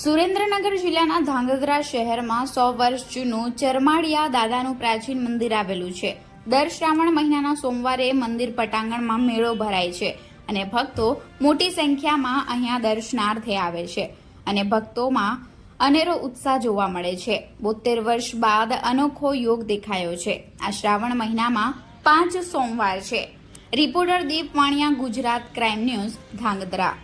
સુરેન્દ્રનગર જિલ્લાના ધાંગધ્રા શહેરમાં સો વર્ષ જૂનું ચરમાડિયા દાદાનું પ્રાચીન મંદિર આવેલું છે. દર શ્રાવણ મહિનાના સોમવારે મંદિર પટાંગણમાં મેળો ભરાય છે અને ભક્તો મોટી સંખ્યામાં અહીંયા દર્શનાર્થે આવે છે અને ભક્તોમાં અનેરો ઉત્સાહ જોવા મળે છે. બોતેર વર્ષ બાદ અનોખો યોગ દેખાયો છે. આ શ્રાવણ મહિનામાં પાંચ સોમવાર છે. Reporter Deep Vaniya, Gujarat crime news, Dhrangadhra.